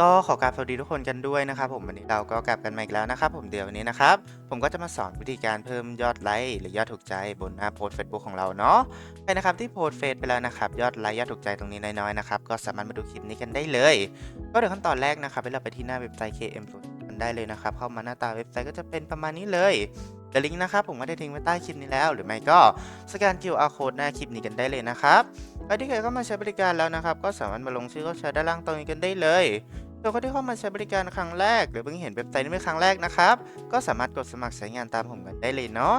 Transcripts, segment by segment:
ก็ขอกราบสวัสดีทุกคนกันด้วยนะครับผมวันนี้เราก็กลับกันมาอีกแล้วนะครับผมเดี๋ยววันนี้นะครับผมก็จะมาสอนวิธีการเพิ่มยอดไลค์หรือยอดถูกใจบนหน้าโพสต์ Facebook ของเราเนาะใครนะครับที่โพสเฟซไปแล้วนะครับยอดไลค์ยอดถูกใจตรงนี้น้อยๆนะครับก็สามารถมาดูคลิปนี้กันได้เลย ก็เดี๋ยวขั้นตอนแรกนะครับให้เราไปที่หน้าเว็บไซต์ KM กันได้เลยนะครับเข้ามาหน้าตาเว็บไซต์ก็จะเป็นประมาณนี้เลยเดี๋ยวลิงก์นะครับผมก็ได้ทิ้งไว้ใต้คลิปนี้แล้วหรือไม่ก็สแกน QR code หน้าคลิปนี้กันได้เลยนะครับใครที่เคยเข้ามาใช้บริการแล้วนะครับก็สามารถมาลงชื่อเข้าใช้ด้านล่างตรงนี้กันได้เลย ส่วนคนที่เข้ามาใช้บริการครั้งแรก หรือเพิ่งเห็นเว็บไซต์นี้เป็นครั้งแรกนะครับ ก็สามารถกดสมัครใช้งานตามผมกันได้เลยเนาะ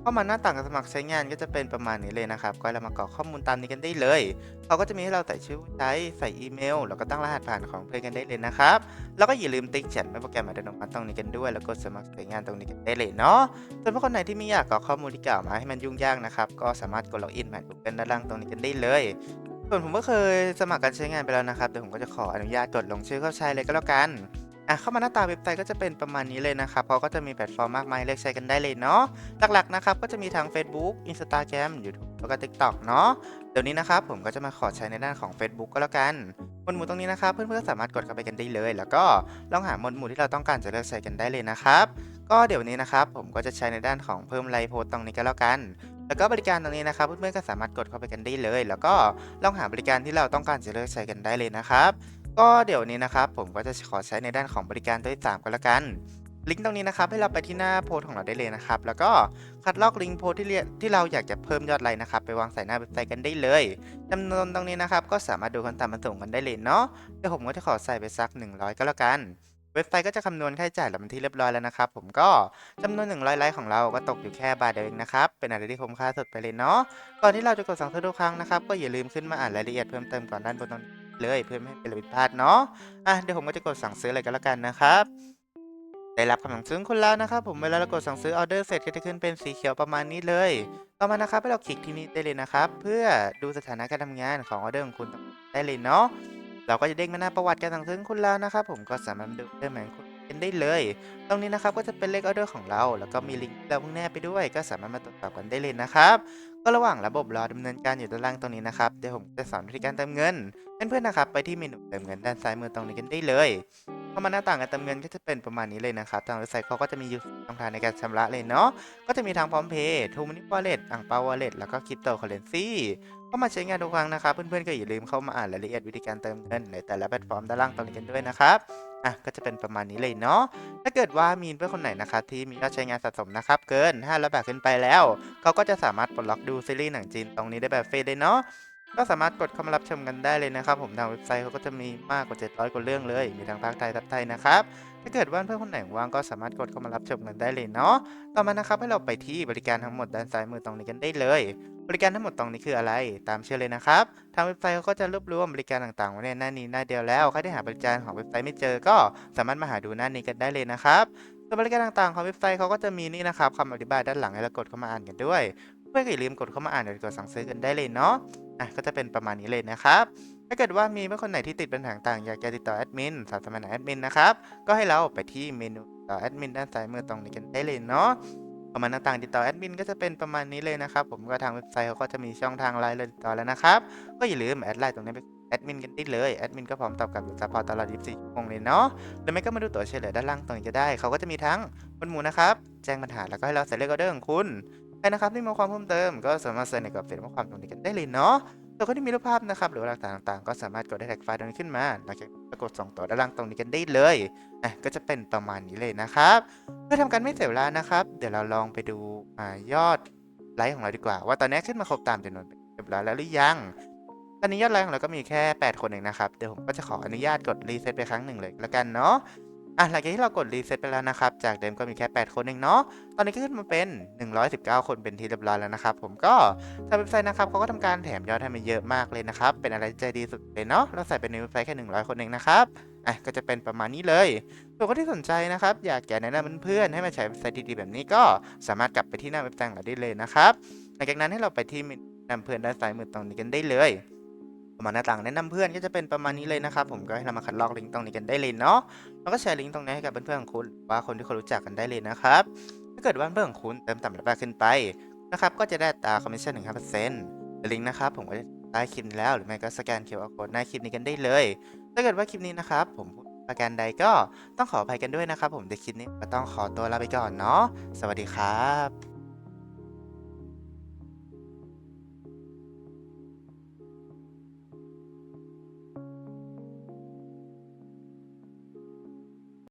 เข้ามาหน้าต่างการสมัครใช้งานก็จะเป็นประมาณนี้เลยนะครับ ก็เรามากรอกข้อมูลตามนี้กันได้เลยเขาก็จะมีให้เราใส่ชื่อผู้ใช้ใส่อีเมล แล้วก็ตั้งรหัสผ่านของเพื่อนกันได้เลยนะครับ แล้วก็อย่าลืมติ๊กแชทไม่โปรแกรมอัตโนมัติตรงนี้กันด้วย แล้วกดสมัครใช้งานตรงนี้กันได้เลยเนาะส่วนผู้คนไหนที่ไม่อยากกรอกข้อมูลที่กล่าวมาให้มันยุ่งยากนะครับ ก็สามารถกดล็อกอินผ่าน Google ด้านล่างตรงนี้กันได้เลย ส่วนผมก็เคยสมัครการใช้งานไปแล้วนะครับ เดี๋ยวผมก็จะขออนุญาตกดลงชื่อเข้าใช้เลยก็แล้วกันอะเข้ามาหน้าตาเว็บไซต์ก็จะเป็นประมาณนี้เลยนะครับเพราะก็จะมีแพลตฟอร์มมากมายเลือกใช้กันได้เลยเนาะ หลักๆนะครับก็จะมีทั้ง Facebook Instagram YouTube แล้วก็ TikTok เนาะ เดี๋ยวนี้นะครับผมก็จะมาขอใช้ในด้านของ Facebook ก็แล้วกันหมวดหมู่ตรงนี้นะครับเพื่อนๆก็สามารถกดเข้าไปกันได้เลย แล้วก็ลองหาหมวดหมู่ที่เราต้องการจะเลือกใช้กันได้เลยนะครับ ก็เดี๋ยวนี้นะครับผมก็จะใช้ในด้านของเพิ่มไลค์โพสต์ตรงนี้ก็แล้วกัน แล้วก็บริการตรงนี้นะครับเพื่อนๆก็สามารถกดเข้าไปกันได้เลย แล้วก็ลองหาบริการที่เราต้องการจะเลือกใช้กันได้เลยนะครับ ก็เดี๋ยวนี้นะครับผมก็จะขอใช้ในด้านของบริการตัวที่สามก็แล้วกันลิงก์ตรงนี้นะครับให้เราไปที่หน้าโพสของเราได้เลยนะครับ แล้วก็คัดลอกลิงก์โพสที่เรียที่เราอยากจะเพิ่มยอดไลค์นะครับ ไปวางใส่หน้าเว็บไซต์กันได้เลยจำนวนตรงนี้นะครับ ก็สามารถดูขั้นต่ำมันสูงกันได้เลยเนาะเดี๋ยวผมก็จะขอใส่ไปสัก 100 ก็แล้วกัน เว็บไซต์ก็จะคำนวณค่าใช้จ่ายเราเป็นที่เรียบร้อยแล้วนะครับ ผมก็จำนวน 100 ไลค์ของเราก็ตกอยู่แค่บาทเดียวเองนะครับ เป็นอะไรที่คุ้มค่าสุดไปเลยเนาะ ก่อนที่เราจะกดสั่งซื้อทุกครั้งนะครับ ก็อย่าลืมขึ้นมาอ่านรายละเอียดเพิ่มเติมก่อนด้านบนตรงนี้เลยเพื่อไม่ให้เป็นผิดพลาดเนาะ อะเดี๋ยวผมก็จะกดสั่งซื้อเลยก็แล้วกันนะครับได้รับคำสั่งซื้อคุณแล้วนะครับผมเวลาเรากดสั่งซื้อออเดอร์เสร็จก็จะขึ้นเป็นสีเขียวประมาณนี้เลย ต่อมานะครับให้เราคลิกที่นี่ได้เลยนะครับ เพื่อดูสถานะการทำงานของออเดอร์ของคุณได้เลยเนาะ เราก็จะเด้งมาหน้าประวัติการสั่งซื้อของคุณแล้วนะครับผมก็สามารถดูได้เหมือนคุณเป็นได้เลย ตรงนี้นะครับก็จะเป็นเลขออเดอร์ของเรา แล้วก็มีลิงก์ที่เราเพิ่งแนบไปด้วย ก็สามารถมาตรวจสอบกันได้เลยนะครับก็ระหว่างระบบรอดำเนินการอยู่ด้านล่างตรงนี้นะครับเดี๋ยวผมจะสอนวิธีการเติมเงินเพื่อนๆนะครับไปที่เมนูเติมเงินด้านซ้ายมือตรงนี้กันได้เลยพอมาหน้าต่างการเติมเงินก็จะเป็นประมาณนี้เลยนะครับทางเว็บไซต์เขาก็จะมีอยู่ช่องทางในการชำระเลยเนาะก็จะมีทางพร้อมเพย์ทูมินิวอลเล็ตอ่างเปาวอลเล็ตแล้วก็คริปโตเคอเรนซี เข้ามาใช้งานทุกครั้งนะครับ เพื่อนๆก็อย่าลืมเข้ามาอ่านรายละเอียดวิธีการเติมเงินในแต่ละแพลตฟอร์มด้านล่างตรงนี้กันด้วยนะครับอะก็จะเป็นประมาณนี้เลยเนาะถ้าเกิดว่ามีเพื่อนคนไหนนะครับที่มียอดใช้งานสะสมนะครับเกิน500บาทขึ้นไปแล้ว เขาก็จะสามารถปลดล็อกดูซีรีส์หนังจีนตรงนี้ได้แบบฟรีเลยเนาะ ก็สามารถกดเข้ามารับชมกันได้เลยนะครับ ผมทางเว็บไซต์เขาก็จะมีมากกว่า 700กว่าเรื่องเลย มีทั้งภาคไทยทับไทยนะครับ ถ้าเกิดว่าเพื่อนคนไหนว่างก็สามารถกดเข้ามารับชมกันได้เลยเนาะ ต่อมานะครับให้เราไปที่บริการทั้งหมดด้านซ้ายมือตรงนี้กันได้เลย บริการทั้งหมดตรงนี้คืออะไร ตามเชื่อเลยนะครับ ทางเว็บไซต์เขาก็จะรวบรวมบริการต่างๆไว้ในหน้านี้หน้าเดียวแล้ว ใครที่หาบริการของเว็บไซต์ไม่เจอ ก็สามารถมาหาดูหน้านี้กันได้เลยนะครับส่วนบริการต่างๆของเว็บไซต์เขาก็จะมีนี่นะครับคำอธิบายด้านหลังให้เรากดเข้ามาอ่านกันด้วย เพื่อนก็อย่าลืมกดเข้ามาอ่านเดี๋ยวกดสั่งซื้อกันได้เลยเนาะอะก็จะเป็นประมาณนี้เลยนะครับถ้าเกิดว่ามีเพื่อนคนไหนที่ติดปัญหาต่างอยากจะติดต่อแอดมินสามสมัครแอดมินนะครับก็ให้เราไปที่เมนูติดต่อแอดมินด้านซ้ายมือตรงนี้กันได้เลยเนาะประมาณต่างติดต่อแอดมินก็จะเป็นประมาณนี้เลยนะครับผมก็ทางเว็บไซต์เขาก็จะมีช่องทางไลน์เลยติดต่อแล้วนะครับก็อย่าลืมแอดไลน์ตรงนี้ไปแอดมินกันได้เลยแอดมินก็พร้อมตอบกลับซัพพอร์ตตลอด 24 ชั่วโมงเลยเนาะหรือไม่ก็มาดูตัวเฉลยด้านล่างตรงนี้ก็ได้ เขาก็จะมีทั้งบนหมูนะครับ แจ้งปัญหาแล้วก็ให้เราใส่เลขออเดอร์ของคุณ ใครนะครับที่มีความเพิ่มเติมก็สามารถใส่ในกรอบเฟซข้อความตรงนี้กันได้เลยเนาะส่วนคนที่มีรูปภาพนะครับหรือหลักฐานต่างๆ ก็สามารถกดได้แท็กไฟล์ตรงนี้ขึ้นมาแล้วก็กดส่งต่อด้านล่างตรงนี้กันได้เลยอะก็จะเป็นประมาณนี้เลยนะครับ เพื่อทำการไม่เสียเวลานะครับ เดี๋ยวเราลองไปดูอยอดไลค์ของเราดีกว่า ว่าตอนนี้ขึ้นมาครบตามจำนวนเรียบร้อยแล้วหรือยังตอนนี้ยอดไลค์ของเราก็มีแค่ 8 คนเองนะครับ เดี๋ยวผมก็จะขออนุญาตกดรีเซ็ตไปครั้งหนึ่งเลยแล้วกันเนาะ อะหลังจากที่เรากดรีเซ็ตไปแล้วนะครับ จากเดิมก็มีแค่ 8 คนเองเนาะ ตอนนี้ก็ขึ้นมาเป็น 119 คนเป็นที่เรียบร้อยแล้วนะครับ ผมก็ทางเว็บไซต์นะครับเขาก็ทำการแถมยอดให้มาเยอะมากเลยนะครับ เป็นอะไรใจดีสุดเลยเนาะ เราใส่เป็นในเว็บไซต์แค่ 100 คนเองนะครับอะก็จะเป็นประมาณนี้เลยส่วนคนที่สนใจนะครับ อยากจะแนะนำเพื่อนๆให้มาใช้เว็บไซต์ดีๆแบบนี้ก็สามารถกลับไปที่หน้าเว็บไซต์ของเราได้เลยนะครับ หลังจากนั้นให้เราไปที่นูแนะนำเพื่อนด้านซ้ายมือตรงนี้กันได้เลย ประมาณหน้าต่างแนะนำเพื่อนก็จะเป็นประมาณนี้เลยนะครับผมก็ให้เรามาคัดลอกลิงก์ตรงนี้กันได้เลยเนาะแล้วก็แชร์ลิงก์ตรงนี้ให้กับเพื่อนๆของคุณว่าคนที่เขารู้จักกันได้เลยนะครับถ้าเกิดว่าเพื่อนของคุณเติมต่ำระบาขึ้นไปนะครับก็จะได้ตราคอมมิชชั่นถึง5%ลิงก์นะครับผมก็จะใต้คลิปแล้วหรือไม่ก็สแกน QR code หน้าคลิปนี้กันได้เลย ถ้าเกิดว่าคลิปนี้นะครับผมประการใดก็ต้องขออภัยกันด้วยนะครับผมในคลิปนี้ก็ต้องขอตัวลาไปก่อนเนาะสวัสดีครับ